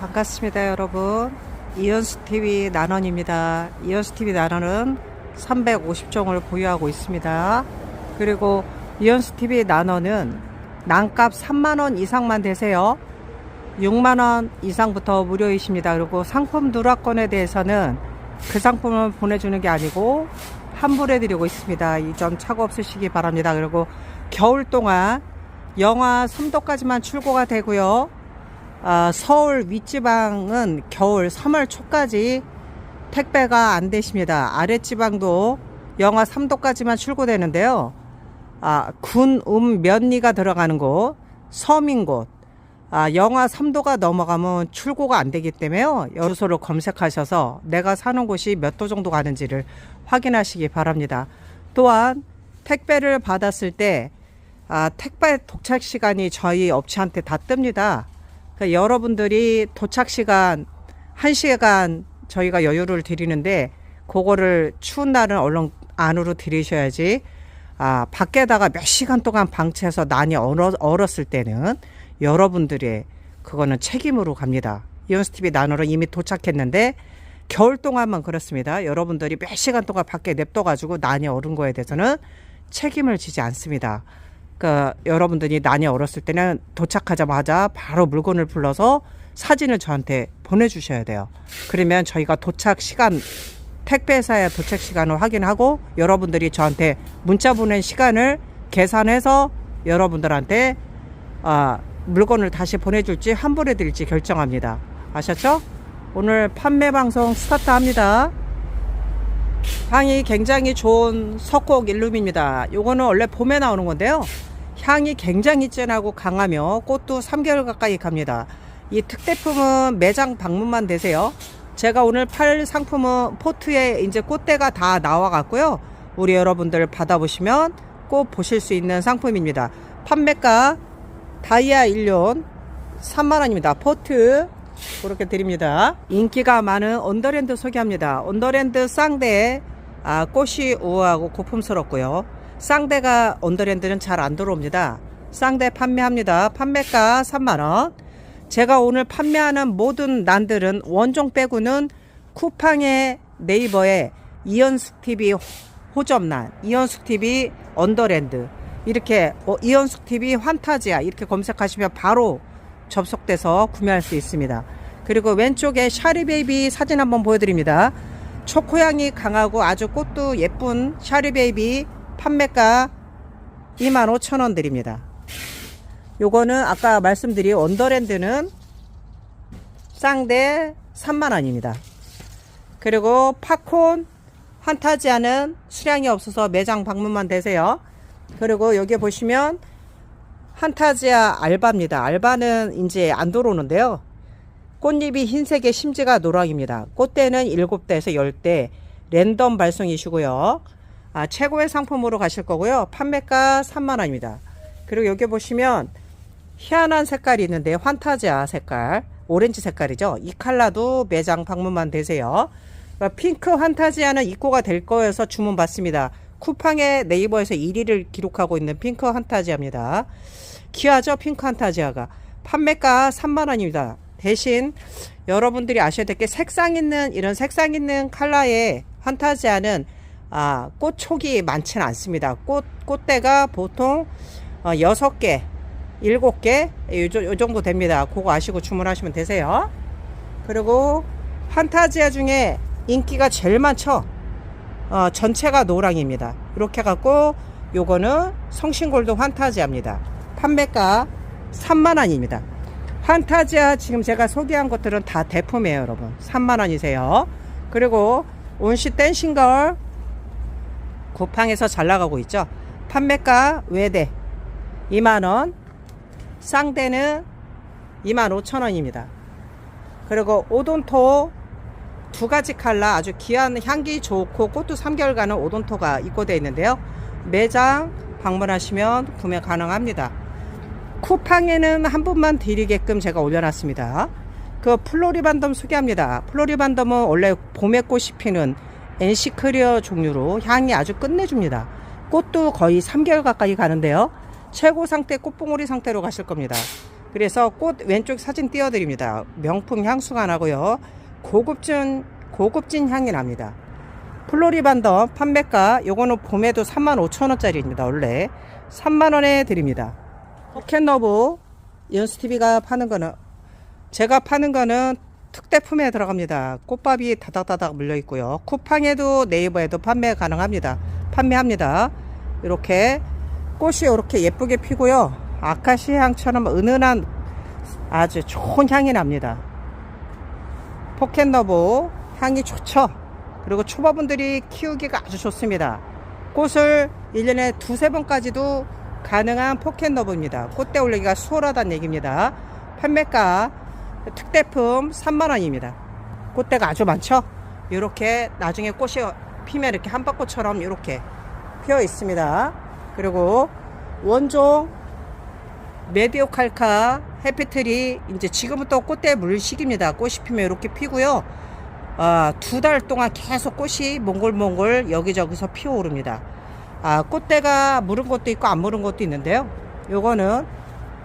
반갑습니다 여러분. 이연수TV 난원입니다. 이연수TV 난원은 350종을 보유하고 있습니다. 그리고 이연수TV 난원은 난값 3만원 이상만 되세요. 6만원 이상부터 무료이십니다. 그리고 상품 누락권에 대해서는 그 상품을 보내주는 게 아니고 환불해 드리고 있습니다. 이 점 착오 없으시기 바랍니다. 그리고 겨울 동안 영하 3도까지만 출고가 되고요 아, 서울 윗지방은 겨울 3월 초까지 택배가 안 되십니다. 아랫지방도 영하 3도까지만 출고되는데요. 아, 군, 음, 면리가 들어가는 곳, 섬인 곳, 아, 영하 3도가 넘어가면 출고가 안 되기 때문에요. 여수소를 검색하셔서 내가 사는 곳이 몇 도 정도 가는지를 확인하시기 바랍니다. 또한 택배를 받았을 때 아, 택배 도착 시간이 저희 업체한테 다 뜹니다. 그러니까 여러분들이 도착 시간 1시간 저희가 여유를 드리는데 그거를 추운 날은 얼른 안으로 들이셔야지 아, 밖에다가 몇 시간 동안 방치해서 난이 얼었을 때는 여러분들의 그거는 책임으로 갑니다. 이온스TV 난으로 이미 도착했는데 겨울 동안만 그렇습니다. 여러분들이 몇 시간 동안 밖에 냅둬가지고 난이 얼은 거에 대해서는 책임을 지지 않습니다. 그러니까 여러분들이 난이 얼었을 때는 도착하자마자 바로 물건을 불러서 사진을 저한테 보내주셔야 돼요. 그러면 저희가 도착 시간 택배사의 도착 시간을 확인하고 여러분들이 저한테 문자 보낸 시간을 계산해서 여러분들한테 아, 물건을 다시 보내줄지 환불해 드릴지 결정합니다. 아셨죠? 오늘 판매 방송 스타트합니다. 향이 굉장히 좋은 석곡 일룸입니다. 요거는 원래 봄에 나오는 건데요. 향이 굉장히 진하고 강하며 꽃도 3개월 가까이 갑니다. 이 특대품은 매장 방문만 되세요. 제가 오늘 팔 상품은 포트에 이제 꽃대가 다 나와 갔고요. 우리 여러분들 받아보시면 꼭 보실 수 있는 상품입니다. 판매가 다이아 1륜 3만원입니다. 포트 그렇게 드립니다. 인기가 많은 언더랜드 소개합니다. 언더랜드 쌍대 아, 꽃이 우아하고 고풍스럽고요. 쌍대가 언더랜드는 잘 안 들어옵니다. 쌍대 판매합니다. 판매가 3만원. 제가 오늘 판매하는 모든 난들은 원종 빼고는 쿠팡의 네이버에 이연숙 TV 호접난, 이연숙 TV 언더랜드 이렇게 어, 이연숙 TV 환타지아 이렇게 검색하시면 바로 접속돼서 구매할 수 있습니다. 그리고 왼쪽에 샤리베이비 사진 한번 보여드립니다. 초코향이 강하고 아주 꽃도 예쁜 샤리베이비 판매가 25,000원 드립니다. 요거는 아까 말씀드린 언더랜드는 쌍대 3만원입니다. 그리고 팝콘 환타지아는 수량이 없어서 매장 방문만 되세요. 그리고 여기 보시면 환타지아 알바입니다. 알바는 이제 안 들어오는데요. 꽃잎이 흰색에 심지가 노랑입니다. 꽃대는 7대에서 10대 랜덤 발송이시고요. 아, 최고의 상품으로 가실 거고요. 판매가 3만원입니다. 그리고 여기 보시면 희한한 색깔이 있는데 환타지아 색깔 오렌지 색깔이죠. 이 컬러도 매장 방문만 되세요. 그러니까 핑크 환타지아는 입고가 될 거여서 주문 받습니다. 쿠팡의 네이버에서 1위를 기록하고 있는 핑크 환타지아입니다. 귀하죠 핑크 환타지아가 판매가 3만원입니다. 대신 여러분들이 아셔야 될 게 색상 있는 이런 색상 있는 컬러의 환타지아는 아, 꽃촉이 많지는 않습니다. 꽃, 꽃대가 보통 어, 6개, 7개, 요, 요 정도 됩니다. 그거 아시고 주문하시면 되세요. 그리고 판타지아 중에 인기가 제일 많죠. 어, 전체가 노랑입니다. 이렇게 갖고 요거는 성신골드 환타지아입니다. 판매가 3만원입니다. 판타지아 지금 제가 소개한 것들은 다 대품이에요, 여러분. 3만원이세요. 그리고 온시 댄싱걸 쿠팡에서 잘 나가고 있죠. 판매가 외대 2만원, 쌍대는 25,000원입니다. 그리고 오돈토 두 가지 칼라 아주 귀한 향기 좋고 꽃도 3개월 가는 오돈토가 입고되어 있는데요. 매장 방문하시면 구매 가능합니다. 쿠팡에는 한 분만 드리게끔 제가 올려놨습니다. 그 플로리반덤 소개합니다. 플로리반덤은 원래 봄에 꽃이 피는 엔시크리어 종류로 향이 아주 끝내줍니다. 꽃도 거의 3개월 가까이 가는데요. 최고 상태 꽃봉오리 상태로 가실 겁니다. 그래서 꽃 왼쪽 사진 띄워드립니다. 명품 향수가 나고요. 고급진 고급진 향이 납니다. 플로리반더 판매가 요거는 봄에도 35,000원짜리입니다. 원래 3만원에 드립니다. 포켓러브 연스TV가 파는 거는 제가 파는 거는 특대품에 들어갑니다. 꽃밥이 다닥다닥 물려 있고요. 쿠팡에도 네이버에도 판매 가능합니다. 판매합니다. 이렇게 꽃이 이렇게 예쁘게 피고요. 아카시아 향처럼 은은한 아주 좋은 향이 납니다. 포켓러브 향이 좋죠. 그리고 초보분들이 키우기가 아주 좋습니다. 꽃을 1년에 두세 번까지도 가능한 포켓러브입니다. 꽃대 올리기가 수월하다는 얘기입니다. 판매가 특대품 3만원입니다. 꽃대가 아주 많죠? 이렇게 나중에 꽃이 피면 이렇게 한박꽃처럼 이렇게 피어 있습니다. 그리고 원종 메디오칼카 해피트리 이제 지금부터 꽃대 물 시기입니다. 꽃이 피면 이렇게 피고요. 아, 두 달 동안 계속 꽃이 몽골몽골 여기저기서 피어오릅니다. 아, 꽃대가 무른 것도 있고 안 무른 것도 있는데요. 요거는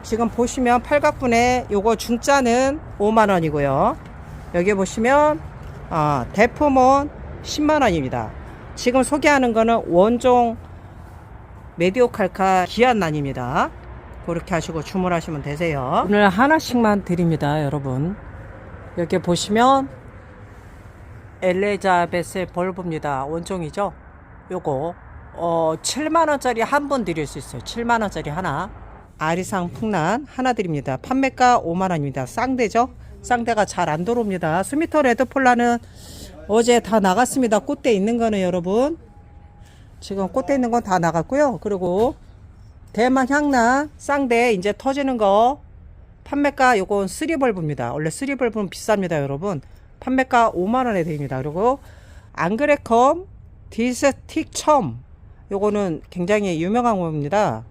지금 보시면 팔각분에 요거 중짜는 5만 원이고요. 여기 보시면 아, 대품은 10만 원입니다. 지금 소개하는 거는 원종 메디오칼카 기안난입니다. 그렇게 하시고 주문하시면 되세요. 오늘 하나씩만 드립니다, 여러분. 여기 보시면 엘레자베스 벌브입니다. 원종이죠. 요거 어 7만 원짜리 한 번 드릴 수 있어요. 7만 원짜리 하나. 아리상 풍란 하나 드립니다. 판매가 5만 원입니다. 쌍대죠. 쌍대가 잘 안 들어옵니다. 스미터 레드폴라는 어제 다 나갔습니다. 꽃대 있는 거는 여러분. 지금 꽃대 있는 건 다 나갔고요. 그리고 대만 향나 쌍대 이제 터지는 거 판매가 요건 3벌브입니다. 원래 3벌브는 비쌉니다, 여러분. 판매가 5만 원에 드립니다. 그리고 앙그레컴 디스틱 첨 요거는 굉장히 유명한 겁니다.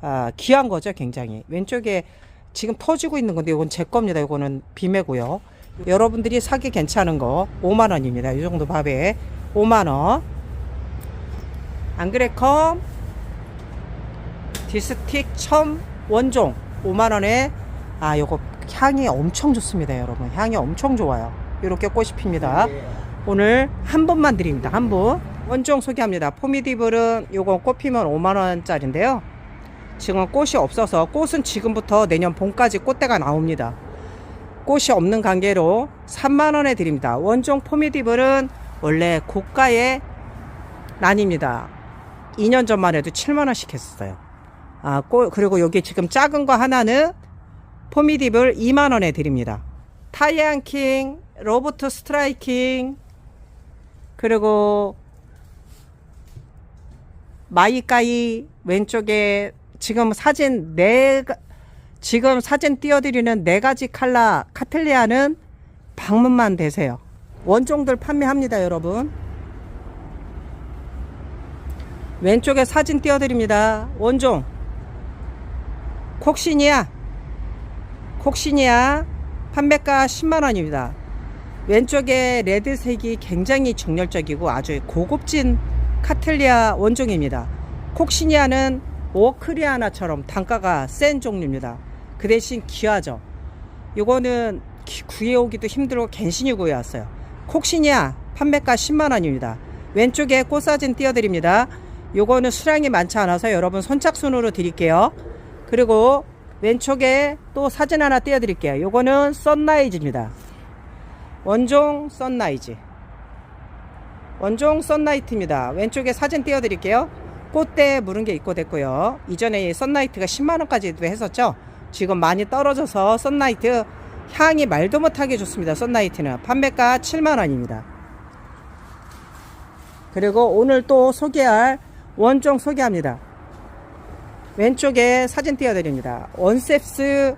아, 귀한 거죠, 굉장히. 왼쪽에 지금 터지고 있는 건데 이건 제 겁니다. 이거는 비매고요. 여러분들이 사기 괜찮은 거 5만 원입니다. 이 정도 밥에 5만 원. 앙그레컴 디스틱 첨 원종 5만 원에 아 요거 향이 엄청 좋습니다, 여러분. 향이 엄청 좋아요. 이렇게 꽃이 핍니다. 오늘 한 번만 드립니다. 한 번. 원종 소개합니다. 포미디블은 요거 꽃 피면 5만 원짜리인데요. 지금 꽃이 없어서 꽃은 지금부터 내년 봄까지 꽃대가 나옵니다. 꽃이 없는 관계로 3만 원에 드립니다. 원종 포미디블은 원래 고가의 난입니다. 2년 전만 해도 7만 원씩 했었어요. 아, 꽃 그리고 여기 지금 작은 거 하나는 포미디블 2만 원에 드립니다. 타이안 킹, 로버트 스트라이킹, 그리고 마이까이 왼쪽에 지금 사진 네 가- 지금 사진 띄워드리는 네 가지 칼라 카틀리아는 방문만 되세요. 원종들 판매합니다, 여러분. 왼쪽에 사진 띄워드립니다. 원종 콕시니아 콕시니아 판매가 10만 원입니다. 왼쪽에 레드색이 굉장히 정열적이고 아주 고급진 카틀리아 원종입니다. 콕시니아는 오크리아나처럼 단가가 센 종류입니다. 그 대신 귀하죠. 요거는 기- 구해오기도 힘들고 갠신히 구해왔어요. 콕시니아 판매가 10만 원입니다. 왼쪽에 꽃 사진 띄워드립니다. 요거는 수량이 많지 않아서 여러분 선착순으로 드릴게요. 그리고 왼쪽에 또 사진 하나 띄워드릴게요. 요거는 썬라이즈입니다. 원종 썬라이즈. 원종 썬라이트입니다. 왼쪽에 사진 띄워드릴게요. 꽃대 무른 게 있고 됐고요. 이전에 썬라이트가 10만원까지도 했었죠. 지금 많이 떨어져서 썬라이트 향이 말도 못하게 좋습니다. 썬라이트는 판매가 7만원입니다. 그리고 오늘 또 소개할 원종 소개합니다. 왼쪽에 사진 띄워드립니다. 원셉스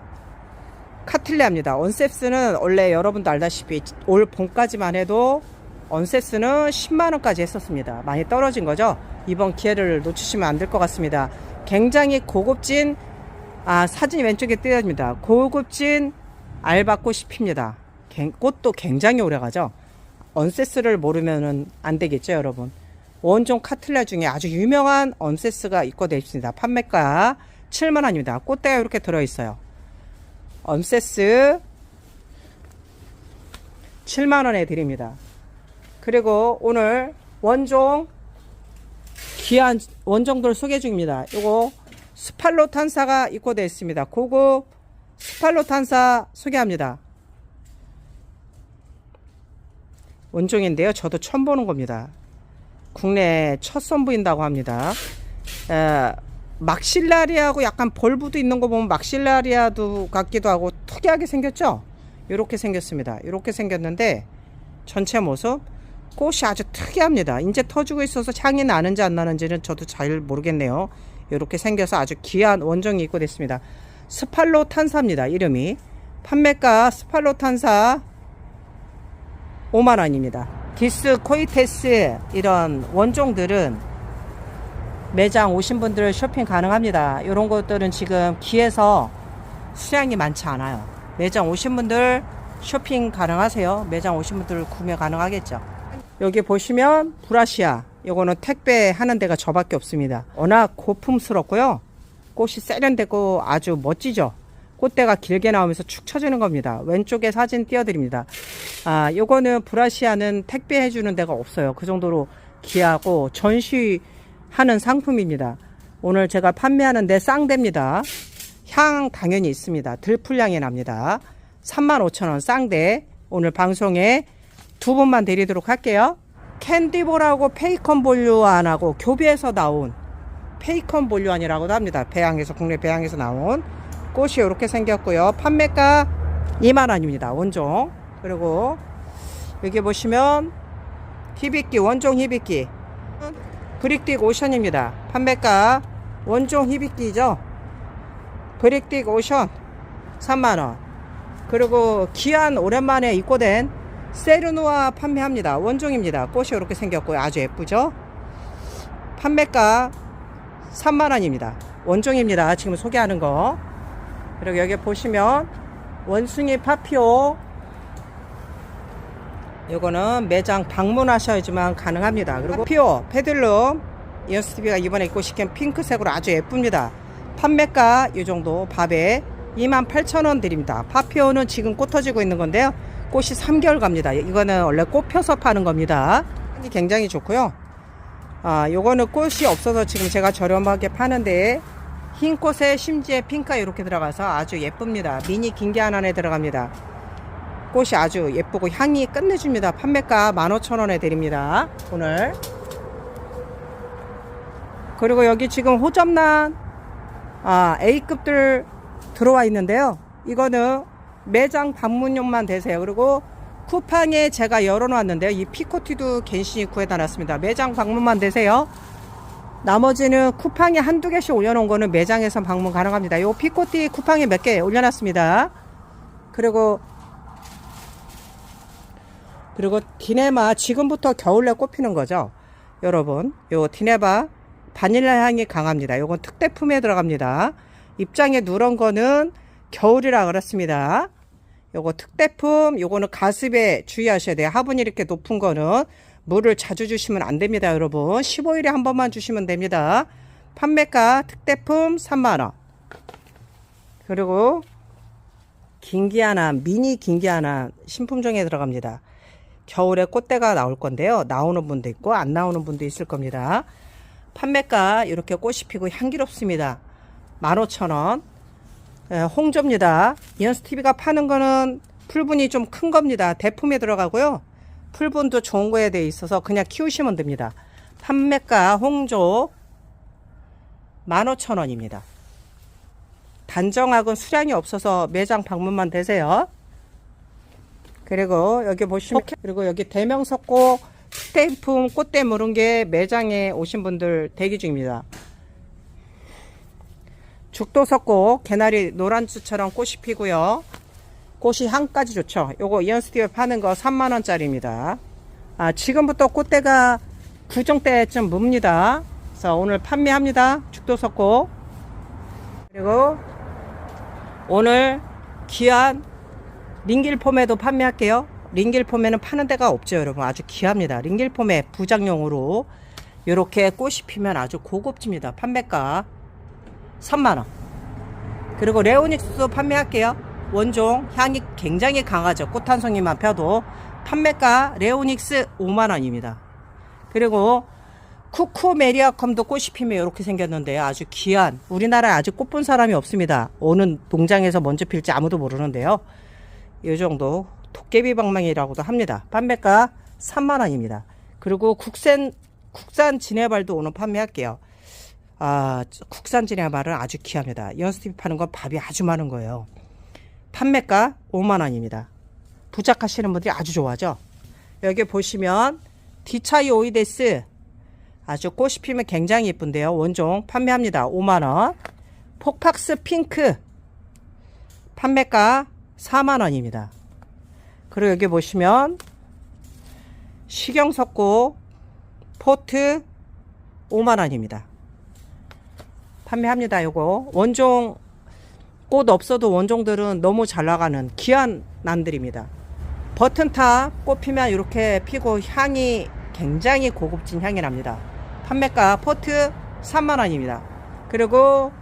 카틀레입니다. 원셉스는 원래 여러분도 알다시피 올 봄까지만 해도 원셉스는 10만원까지 했었습니다. 많이 떨어진 거죠. 이번 기회를 놓치시면 안 될 것 같습니다. 굉장히 고급진 아, 사진이 왼쪽에 띄어집니다. 고급진 알바꽃이 핍니다. 갱- 꽃도 굉장히 오래 가죠. 언세스를 모르면 안 되겠죠, 여러분. 원종 카틀라 중에 아주 유명한 언세스가 있고 되어 있습니다. 판매가 7만 원입니다. 꽃대가 이렇게 들어 있어요. 엄세스 7만 원에 드립니다. 그리고 오늘 원종 귀한 원종들 소개 중입니다. 요거 스팔로 탄사가 입고되어 있습니다. 고급 스팔로 탄사 소개합니다. 원종인데요. 저도 처음 보는 겁니다. 국내 첫 선보인다고 합니다. 에, 막실라리아하고 약간 볼브도 있는 거 보면 막실라리아도 같기도 하고 특이하게 생겼죠? 이렇게 생겼습니다. 이렇게 생겼는데 전체 모습 꽃이 아주 특이합니다. 이제 터지고 있어서 향이 나는지 안 나는지는 저도 잘 모르겠네요. 이렇게 생겨서 아주 귀한 원종이 입고 됐습니다. 스팔로 탄사입니다. 이름이 판매가 스팔로 탄사 5만원입니다. 디스 코이테스 이런 원종들은 매장 오신 분들 쇼핑 가능합니다. 이런 것들은 지금 기에서 수량이 많지 않아요. 매장 오신 분들 쇼핑 가능하세요. 매장 오신 분들 구매 가능하겠죠. 여기 보시면 브라시아 요거는 택배 하는 데가 저밖에 없습니다. 워낙 고풍스럽고요. 꽃이 세련되고 아주 멋지죠. 꽃대가 길게 나오면서 축 처지는 겁니다. 왼쪽에 사진 띄워드립니다. 아, 요거는 브라시아는 택배 해 주는 데가 없어요. 그 정도로 귀하고 전시하는 상품입니다. 오늘 제가 판매하는 데 쌍대입니다. 향 당연히 있습니다. 들풀향이 납니다. 35,000원 쌍대. 오늘 방송에 두 분만 드리도록 할게요. 캔디볼하고 페이컨 볼류안하고 교배에서 나온 페이컨 볼류안이라고도 합니다. 배양에서 국내 배양에서 나온 꽃이 이렇게 생겼고요. 판매가 2만 원입니다. 원종. 그리고 여기 보시면 히비끼 원종 히비끼 브릭딕 오션입니다. 판매가 원종 히비끼죠. 브릭딕 오션 3만 원. 그리고 기한 오랜만에 입고된 세르노아 판매합니다. 원종입니다. 꽃이 이렇게 생겼고요. 아주 예쁘죠? 판매가 3만원입니다. 원종입니다. 지금 소개하는 거. 그리고 여기 보시면 원숭이 파피오 요거는 매장 방문하셔야지만 가능합니다. 그리고 피오 페들룸 이어스티비가 이번에 입고 시킨 핑크색으로 아주 예쁩니다. 판매가 이 정도 밥에 28,000원 드립니다. 파피오는 지금 꽃 터지고 있는 건데요. 꽃이 3개월 갑니다. 이거는 원래 꽃 펴서 파는 겁니다. 굉장히 좋고요. 아, 요거는 꽃이 없어서 지금 제가 저렴하게 파는데 흰 꽃에 심지에 핑크가 이렇게 들어가서 아주 예쁩니다. 미니 긴 게 하나 에 들어갑니다. 꽃이 아주 예쁘고 향이 끝내줍니다. 판매가 15,000원에 드립니다. 오늘. 그리고 여기 지금 호접란 아, A급들 들어와 있는데요. 이거는 매장 방문용만 되세요. 그리고 쿠팡에 제가 열어놨는데요. 이 피코티도 겐신이 구해다 놨습니다. 매장 방문만 되세요. 나머지는 쿠팡에 한두 개씩 올려놓은 거는 매장에서 방문 가능합니다. 요 피코티 쿠팡에 몇 개 올려놨습니다. 그리고 그리고 디네마 지금부터 겨울에 꽃피는 거죠. 여러분, 요 디네바 바닐라 향이 강합니다. 요건 특대품에 들어갑니다. 입장에 누런 거는 겨울이라 그렇습니다. 요거 특대품, 요거는 가습에 주의하셔야 돼요. 화분이 이렇게 높은 거는 물을 자주 주시면 안 됩니다, 여러분. 15일에 한 번만 주시면 됩니다. 판매가 특대품 3만원. 그리고 긴기 하나, 미니 긴기 하나 신품종에 들어갑니다. 겨울에 꽃대가 나올 건데요. 나오는 분도 있고 안 나오는 분도 있을 겁니다. 판매가 이렇게 꽃이 피고 향기롭습니다. 15,000원. 예, 홍조입니다. 이언스TV가 파는 거는 풀분이 좀 큰 겁니다. 대품에 들어가고요. 풀분도 좋은 거에 대해 있어서 그냥 키우시면 됩니다. 판매가 홍조 15,000원입니다. 단정학은 수량이 없어서 매장 방문만 되세요. 그리고 여기 보시면 그리고 여기 대명석고 스테이품 꽃대 물은 게 매장에 오신 분들 대기 중입니다. 죽도석고 개나리 노란주처럼 꽃이 피고요. 꽃이 향까지 좋죠. 요거 이언스티어 파는 거 3만원짜리입니다. 아, 지금부터 꽃대가 구정대쯤 뭅니다. 그래서 오늘 판매합니다. 죽도석고. 그리고 오늘 귀한 링길폼에도 판매할게요. 링길폼에는 파는 데가 없죠, 여러분. 아주 귀합니다. 링길폼에 부장용으로 이렇게 꽃이 피면 아주 고급집니다. 판매가 3만원. 그리고 레오닉스도 판매할게요. 원종 향이 굉장히 강하죠. 꽃 한 송이만 펴도 판매가 레오닉스 5만원입니다. 그리고 쿠쿠메리아컴도 꽃이 피면 이렇게 생겼는데요. 아주 귀한 우리나라에 아직 꽃 본 사람이 없습니다. 어느 농장에서 먼저 필지 아무도 모르는데요. 이 정도 도깨비 방망이라고도 합니다. 판매가 3만 원입니다. 그리고 국산 국산 진해발도 오늘 판매할게요. 아, 국산 진해발은 아주 귀합니다. 연스티비 파는 건 밥이 아주 많은 거예요. 판매가 5만 원입니다. 부착하시는 분들이 아주 좋아하죠. 여기 보시면 디차이 오이데스 아주 꽃이 피면 굉장히 예쁜데요. 원종 판매합니다. 5만 원. 폭팍스 핑크 판매가 4만 원입니다. 그리고 여기 보시면 식용석고 포트 5만 원입니다. 판매합니다. 요거 원종 꽃 없어도 원종들은 너무 잘 나가는 귀한 난들입니다. 버튼탑 꽃 피면 이렇게 피고 향이 굉장히 고급진 향이 납니다. 판매가 포트 3만 원입니다. 그리고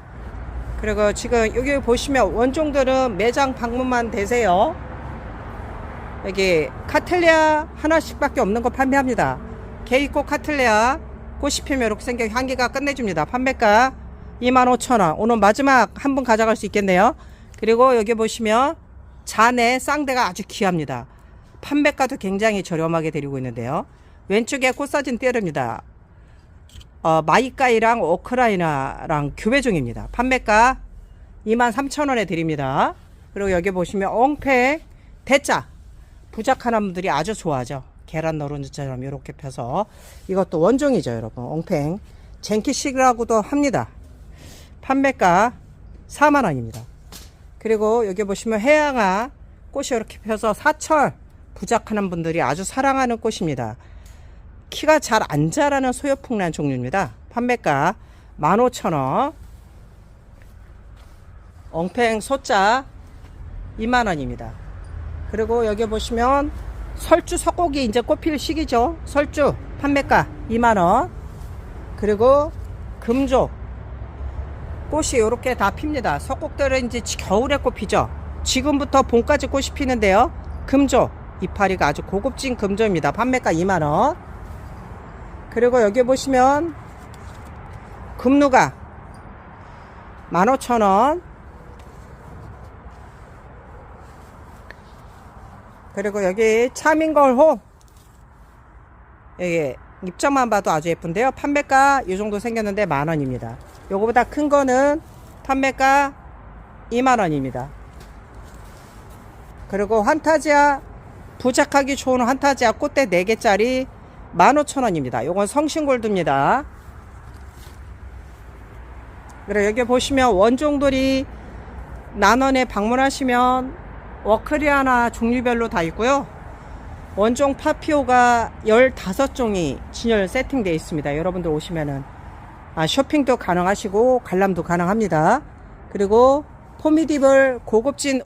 그리고 지금 여기 보시면 원종들은 매장 방문만 되세요. 여기 카틀레아 하나씩밖에 없는 거 판매합니다. 게이꽃 카틀레아 꽃이 피면 이렇게 생겨 향기가 끝내줍니다. 판매가 25,000원. 오늘 마지막 한분 가져갈 수 있겠네요. 그리고 여기 보시면 잔의 쌍대가 아주 귀합니다. 판매가도 굉장히 저렴하게 드리고 있는데요. 왼쪽에 꽃사진 띄어릅니다. 어, 마이카이랑 오크라이나랑 교배 중입니다. 판매가 23,000원에 드립니다. 그리고 여기 보시면 엉패 대짜 부작하는 분들이 아주 좋아하죠. 계란 노른자처럼 이렇게 펴서 이것도 원종이죠, 여러분. 엉팽 젠키식이라고도 합니다. 판매가 4만 원입니다. 그리고 여기 보시면 해양아 꽃이 이렇게 펴서 사철 부작하는 분들이 아주 사랑하는 꽃입니다. 키가 잘 안 자라는 소요풍란 종류입니다. 판매가 15,000원. 엉팽 소자 2만원입니다. 그리고 여기 보시면 설주 석고기 이제 꽃필 시기죠. 설주 판매가 2만원. 그리고 금조 꽃이 이렇게 다 핍니다. 석곡들은 이제 겨울에 꽃 피죠. 지금부터 봄까지 꽃이 피는데요. 금조 이파리가 아주 고급진 금조입니다. 판매가 2만 원. 그리고 여기 보시면 금누가 15,000원 그리고 여기 차민걸호 여기 입장만 봐도 아주 예쁜데요 판매가 이 정도 생겼는데 만 원입니다 요거보다 큰 거는 판매가 2만원입니다 그리고 환타지아 부착하기 좋은 환타지아 꽃대 4개짜리 15,000원입니다. 요건 성신골드입니다. 그리고 여기 보시면 원종들이 난원에 방문하시면 워크리아나 종류별로 다 있고요. 원종 파피오가 15종이 진열 세팅되어 있습니다. 여러분들 오시면은 아, 쇼핑도 가능하시고 관람도 가능합니다. 그리고 포미디블 고급진